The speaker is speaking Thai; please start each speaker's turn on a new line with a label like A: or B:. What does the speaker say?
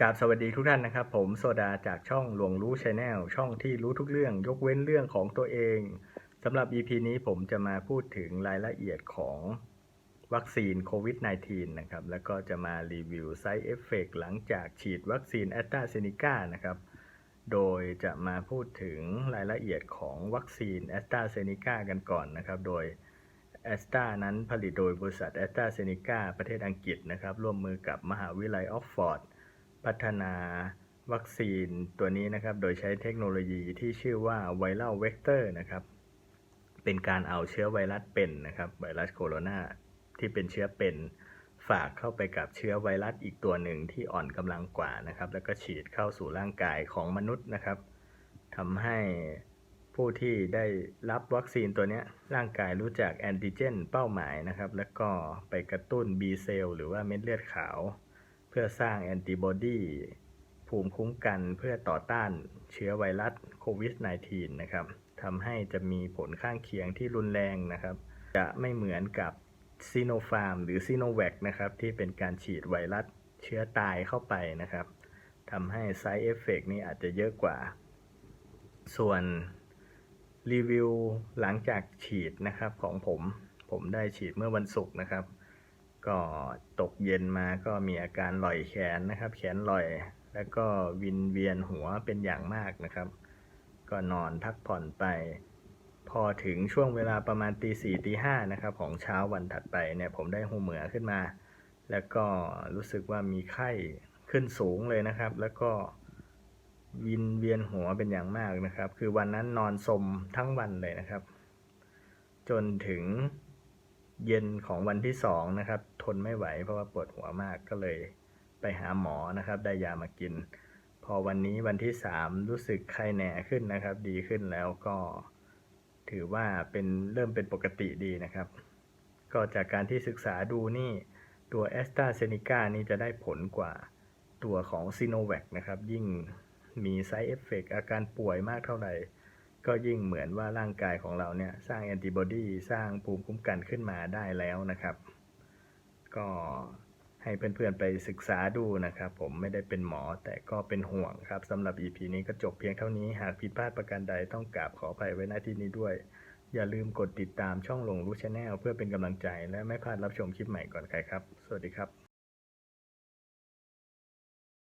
A: กราบสวัสดีทุกท่านนะครับ ผมโซดาจากช่องหลวงรู้ชาแนลช่องที่รู้ทุกเรื่องยกเว้นเรื่องของตัวเองสำหรับ EP นี้ผมจะมาพูดถึงรายละเอียดของวัคซีนโควิด -19 นะครับ แล้วก็จะมารีวิว Side Effect หลังจากฉีดวัคซีนแอสตราเซเนกานะครับ โดยจะมาพูดถึงรายละเอียดของวัคซีนแอสตราเซเนกากันก่อนนะครับ โดยแอสตรานั้นผลิตโดยบริษัทแอสตราเซเนกาประเทศอังกฤษนะครับ ร่วมมือกับมหาวิทยาลัยออกฟอร์ด พัฒนาวัคซีนตัวนี้นะครับ โดยใช้เทคโนโลยีที่ชื่อว่าไวรัลเวกเตอร์นะครับ เป็นการเอาเชื้อไวรัสเป็นนะครับ ไวรัสโคโรนาที่เป็นเชื้อเป็นฝากเข้าไปกับเชื้อไวรัสอีกตัวหนึ่งที่อ่อนกำลังกว่านะครับ แล้วก็ฉีดเข้าสู่ร่างกายของมนุษย์นะครับทำให้ผู้ที่ได้รับวัคซีนตัวนี้ร่างกายรู้จักแอนติเจนเป้าหมายนะครับ แล้วก็ไปกระตุ้น B เซลล์หรือว่าเม็ดเลือดขาว พื่อสร้างแอนติบอดีภูมิคุ้มกันเพื่อต่อต้านเชื้อไวรัสโควิด -19 นะครับทำให้จะมีผลข้างเคียงที่รุนแรงนะครับ จะไม่เหมือนกับซีโนฟาร์มหรือซีโนแวคนะครับ ที่เป็นการฉีดไวรัสเชื้อตายเข้าไปนะครับทำให้ Side Effect นี่อาจจะเยอะกว่า ส่วนรีวิวหลังจากฉีดนะครับของผม ผมได้ฉีดเมื่อวันศุกร์นะครับ ก็ตกเย็นมาก็มีอาการลอยแขนนะครับ แขนลอย แล้วก็วินเวียนหัวเป็นอย่างมากนะครับ ก็นอนพักผ่อนไป พอถึงช่วงเวลาประมาณตีสี่ตีห้านะครับ ของเช้าวันถัดไปเนี่ยผมได้หูเหมือขึ้นมา แล้วก็รู้สึกว่ามีไข้ขึ้นสูงเลยนะครับ แล้วก็วินเวียนหัวเป็นอย่างมากนะครับ คือวันนั้นนอนสมทั้งวันเลยนะครับ จนถึง เย็นของวันที่สองนะครับ ทนไม่ไหวเพราะว่าปวดหัวมากก็เลยไปหาหมอนะครับ ได้ยามากิน พอวันนี้วันที่สามรู้สึกไข้แหน่ขึ้นนะครับ ดีขึ้นแล้วก็ ถือว่าเป็นเริ่มเป็นปกติดีนะครับ ก็จากการที่ศึกษาดูนี่ตัวแอสตราเซเนกานี่จะได้ผลกว่าตัวของซีโนแวคนะครับ ยิ่งมี Side Effect อาการป่วยมากเท่าไหร่ ก็ยิ่งเหมือนว่าร่างกายของเราเนี่ยสร้างแอนติบอดีสร้างภูมิคุ้มกันขึ้นมาได้แล้วนะครับ ก็ให้เพื่อนๆไปศึกษาดูนะครับ ผมไม่ได้เป็นหมอแต่ก็เป็นห่วงครับสำหรับ EP นี้ก็จบเพียงเท่านี้หากผิดพลาดประการใดต้องกราบขออภัยไว้ณที่นี้ด้วย อย่าลืมกดติดตามช่องหลงรู้ชาแนลเพื่อเป็นกำลังใจและไม่พลาดรับชมคลิปใหม่ก่อนใครครับ สวัสดีครับ